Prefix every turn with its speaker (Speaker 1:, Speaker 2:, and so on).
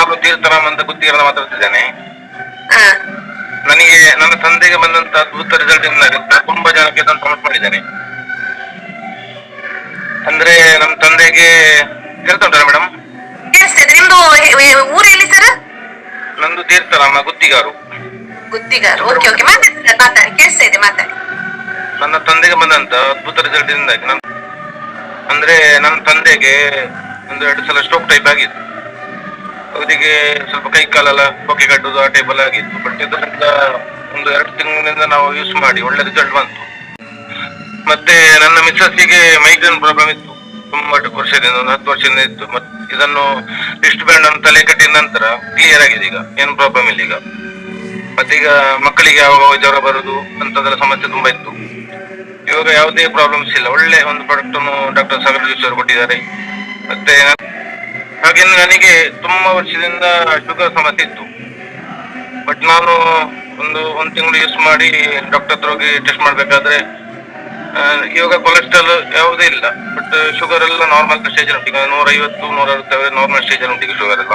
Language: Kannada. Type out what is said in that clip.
Speaker 1: ನಾನು ತೀರ್ಥರಾಮ್ ಅಂತ ಗುತ್ತಿಗೆರನ್ನ ಮಾತಾಡ್ತಿದ್ದೇನೆ. ನನಗೆ ನನ್ನ ತಂದೆಗೆ ಬಂದಂತ ಅದ್ಭುತ ರಿಸಲ್ಟ್ ಇಂದಾಗಿ ತುಂಬಾ ಜನಕ್ಕೆ ಇದನ್ನು ಪ್ರಮೋಟ್ ಮಾಡಿದ್ದೇನೆ. ಅಂದ್ರೆ ನಮ್ಮ ತಂದೆಗೆ ಕೇಳ್ತಾ ಉಂಟಲ್ಲ ಮೇಡಮ್
Speaker 2: ಕೇಳಿಸ್ತದೆ ನಿಮ್ದು ಊರು ಎಲ್ಲಿ ಸರ್
Speaker 1: ನಂದು ತೀರ್ಥರಾಮ ಗುತ್ತಿಗಾರು.
Speaker 2: ಗುತ್ತಿಗಾರು. ಓಕೆ ಓಕೆ ಮಾತಾಡಿ sir, ಮಾತಾಡಿ. ಕೇಳಿಸ್ತಾ ಇದೆ ಮಾತಾಡಿ.
Speaker 1: ನನ್ನ ತಂದೆಗೆ ಬಂದಂತ ಅದ್ಭುತ ರಿಸಲ್ಟ್ ಇಂದಾಗಿ ನನ್ನ ಅಂದ್ರೆ ನನ್ನ ತಂದೆಗೆ ಒಂದು ಎರಡು ಸಲ ಸ್ಟ್ರೋಕ್ ಟೈಪ್ ಆಗಿತ್ತು ಅವರಿಗೆ ಸ್ವಲ್ಪ ಕೈ ಕಾಲೆಲ್ಲ ಹೊಗೆ ಕಟ್ಟುದು ಆ ಎಲ್ಲ ಆಗಿತ್ತು. ಬಟ್ ಇದರಿಂದ ಒಂದು ಎರಡು ತಿಂಗಳಿಂದ ನಾವು ಯೂಸ್ ಮಾಡಿ, ಒಳ್ಳೆ ರಿಸಲ್ಟ್ ಬಂತು. ಮತ್ತೆ ನನ್ನ ಮಿಸ್ಸಸ್ಸಿಗೆ ಮೈಗ್ರೇನ್ ಪ್ರಾಬ್ಲಮ್ ಇತ್ತು. ತುಂಬಾ ವರ್ಷದಿಂದ, ಒಂದು ಹತ್ತು ವರ್ಷದಿಂದ ಇತ್ತು. ಮತ್ತೆ ಇದನ್ನು ರಿಸ್ಟ್ ಬ್ಯಾಂಡ್ ಅನ್ನು ತಲೆ ಕಟ್ಟಿದ ನಂತರ ಕ್ಲಿಯರ್ ಆಗಿದೆ ಈಗ. ಏನು ಪ್ರಾಬ್ಲಮ್ ಇಲ್ಲ ಈಗ. ಮತ್ತೆ ಈಗ ಮಕ್ಕಳಿಗೆ ಯಾವಾಗ ಜ್ವರ ಬರುದು ಅಂತದೆಲ್ಲ ಸಮಸ್ಯೆ ತುಂಬಾ ಇತ್ತು. ಇವಾಗ ಯಾವುದೇ ಪ್ರಾಬ್ಲಮ್ಸ್ ಇಲ್ಲ. ಒಳ್ಳೆ ಒಂದು ಪ್ರಾಡಕ್ಟ್ ಡಾಕ್ಟರ್ ಸಾಗರ್ ಜೋಶಿ ಕೊಟ್ಟಿದ್ದಾರೆ. ಮತ್ತೆ ಹಾಗೆ ನನಗೆ ತುಂಬಾ ವರ್ಷದಿಂದ ಶುಗರ್ ಸಮಸ್ಯೆ ಇತ್ತು. ಬಟ್ ನಾನು ಒಂದು ಒಂದು ತಿಂಗಳು ಯೂಸ್ ಮಾಡಿ ಡಾಕ್ಟರ್ ಹತ್ರ ಹೋಗಿ ಟೆಸ್ಟ್ ಮಾಡಬೇಕಾದ್ರೆ ಇವಾಗ ಕೊಲೆಸ್ಟ್ರಾಲ್ ಯಾವುದೇ ಇಲ್ಲ. ಬಟ್ ಶುಗರ್ ಎಲ್ಲ ನಾರ್ಮಲ್ ಸ್ಟೇಜ್ ಉಂಟು. ಈಗ ನೂರ ಐವತ್ತು ನೂರ ಅರವತ್ತು ನಾರ್ಮಲ್ ಸ್ಟೇಜ್ ಉಂಟು ಈಗ ಶುಗರ್ ಎಲ್ಲ